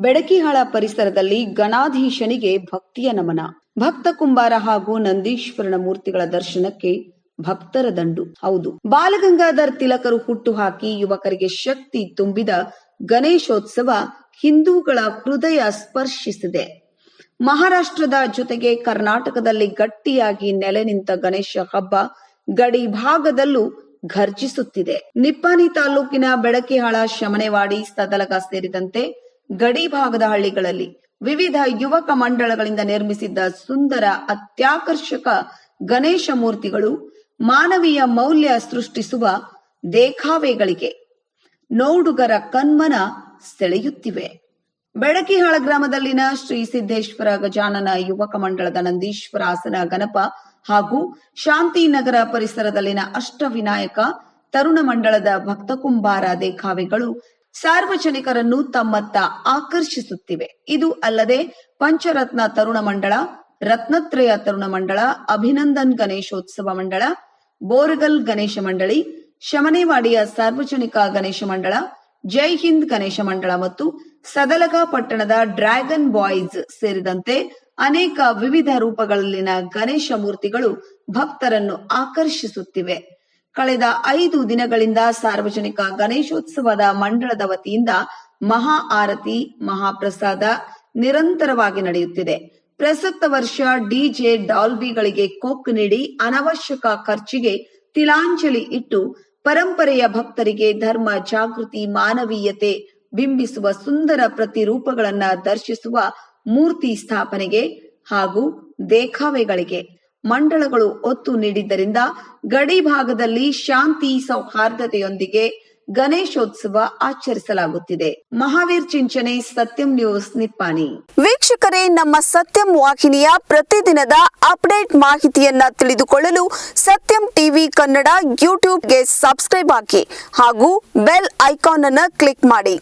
ಬೆಡಕಿಹಾಳ ಪರಿಸರದಲ್ಲಿ ಗಣಾಧೀಶನಿಗೆ ಭಕ್ತಿಯ ನಮನ. ಭಕ್ತ ಕುಂಬಾರ ಹಾಗೂ ನಂದೀಶ್ವರನ ಮೂರ್ತಿಗಳ ದರ್ಶನಕ್ಕೆ ಭಕ್ತರ ದಂಡು. ಹೌದು. ಬಾಲಗಂಗಾಧರ್ ತಿಲಕರು ಹುಟ್ಟು ಹಾಕಿ ಯುವಕರಿಗೆ ಶಕ್ತಿ ತುಂಬಿದ ಗಣೇಶೋತ್ಸವ ಹಿಂದೂಗಳ ಹೃದಯ ಸ್ಪರ್ಶಿಸಿದೆ. ಮಹಾರಾಷ್ಟ್ರದ ಜೊತೆಗೆ ಕರ್ನಾಟಕದಲ್ಲಿ ಗಟ್ಟಿಯಾಗಿ ನೆಲೆ ನಿಂತ ಗಣೇಶ ಹಬ್ಬ ಗಡಿ ಭಾಗದಲ್ಲೂ ಘರ್ಜಿಸುತ್ತಿದೆ. ನಿಪ್ಪಾನಿ ತಾಲೂಕಿನ ಬೆಡಕಿಹಾಳ ಶಮನೆವಾಡಿ ಸದಲಗ ಸೇರಿದಂತೆ ಗಡಿ ಭಾಗದ ಹಳ್ಳಿಗಳಲ್ಲಿ ವಿವಿಧ ಯುವಕ ಮಂಡಳಗಳಿಂದ ನಿರ್ಮಿಸಿದ್ದ ಸುಂದರ ಅತ್ಯಾಕರ್ಷಕ ಗಣೇಶ ಮೂರ್ತಿಗಳು ಮಾನವೀಯ ಮೌಲ್ಯ ಸೃಷ್ಟಿಸುವ ದೇಖಾವೆಗಳಿಗೆ ನೋಡುಗರ ಕಣ್ಮನ ಸೆಳೆಯುತ್ತಿವೆ. ಬೆಳಕಿಹಾಳ ಗ್ರಾಮದಲ್ಲಿನ ಶ್ರೀ ಸಿದ್ದೇಶ್ವರ ಗಜಾನನ ಯುವಕ ಮಂಡಳದ ನಂದೀಶ್ವರ ಆಸನ ಗಣಪ ಹಾಗೂ ಶಾಂತಿನಗರ ಪರಿಸರದಲ್ಲಿನ ಅಷ್ಟವಿನಾಯಕ ತರುಣ ಮಂಡಳದ ಭಕ್ತ ಕುಂಬಾರ ದೇಖಾವೆಗಳು ಸಾರ್ವಜನಿಕರನ್ನು ತಮ್ಮತ್ತ ಆಕರ್ಷಿಸುತ್ತಿವೆ. ಇದು ಅಲ್ಲದೆ ಪಂಚರತ್ನ ತರುಣ ಮಂಡಳ, ರತ್ನತ್ರಯ ತರುಣ ಮಂಡಳ, ಅಭಿನಂದನ್ ಗಣೇಶೋತ್ಸವ ಮಂಡಳ, ಬೋರ್ಗಲ್ ಗಣೇಶ ಮಂಡಳಿ, ಶಮನೇವಾಡಿಯ ಸಾರ್ವಜನಿಕ ಗಣೇಶ ಮಂಡಳ, ಜೈ ಹಿಂದ್ ಗಣೇಶ ಮಂಡಳ ಮತ್ತು ಸದಲಗ ಪಟ್ಟಣದ ಡ್ರ್ಯಾಗನ್ ಬಾಯ್ಸ್ ಸೇರಿದಂತೆ ಅನೇಕ ವಿವಿಧ ರೂಪಗಳಲ್ಲಿನ ಗಣೇಶ ಮೂರ್ತಿಗಳು ಭಕ್ತರನ್ನು ಆಕರ್ಷಿಸುತ್ತಿವೆ. ಕಳೆದ ಐದು ದಿನಗಳಿಂದ ಸಾರ್ವಜನಿಕ ಗಣೇಶೋತ್ಸವದ ಮಂಡಳದ ವತಿಯಿಂದ ಮಹಾ ಆರತಿ, ಮಹಾಪ್ರಸಾದ ನಿರಂತರವಾಗಿ ನಡೆಯುತ್ತಿದೆ. ಪ್ರಸಕ್ತ ವರ್ಷ ಡಿಜೆ ಡಾಲ್ಬಿಗಳಿಗೆ ಕೊಕ್ ನೀಡಿ ಅನವಶ್ಯಕ ಖರ್ಚಿಗೆ ತಿಲಾಂಜಲಿ ಇಟ್ಟು ಪರಂಪರೆಯ ಭಕ್ತರಿಗೆ ಧರ್ಮ ಜಾಗೃತಿ, ಮಾನವೀಯತೆ ಬಿಂಬಿಸುವ ಸುಂದರ ಪ್ರತಿರೂಪಗಳನ್ನ ದರ್ಶಿಸುವ ಮೂರ್ತಿ ಸ್ಥಾಪನೆಗೆ ಹಾಗೂ ದೇಖಾವೆಗಳಿಗೆ ಮಂಡಳಗಳು ಒತ್ತು ನೀಡಿದ್ದರಿಂದ ಗಡಿ ಭಾಗದಲ್ಲಿ ಶಾಂತಿ ಸೌಹಾರ್ದತೆಯೊಂದಿಗೆ ಗಣೇಶೋತ್ಸವ ಆಚರಿಸಲಾಗುತ್ತಿದೆ. ಮಹಾವೀರ್ ಚಿಂಚನೆ ಸತ್ಯಂ ನ್ಯೂಸ್, ನಿಪ್ಪಾಣಿ. ವೀಕ್ಷಕರೇ, ನಮ್ಮ ಸತ್ಯಂ ವಾಹಿನಿಯ ಪ್ರತಿದಿನದ ಅಪ್ಡೇಟ್ ಮಾಹಿತಿಯನ್ನ ತಿಳಿದುಕೊಳ್ಳಲು ಸತ್ಯಂ ಟಿವಿ ಕನ್ನಡ ಯೂಟ್ಯೂಬ್ಗೆ ಸಬ್ಸ್ಕ್ರೈಬ್ ಹಾಕಿ ಹಾಗೂ ಬೆಲ್ ಐಕಾನ್ ಅನ್ನು ಕ್ಲಿಕ್ ಮಾಡಿ.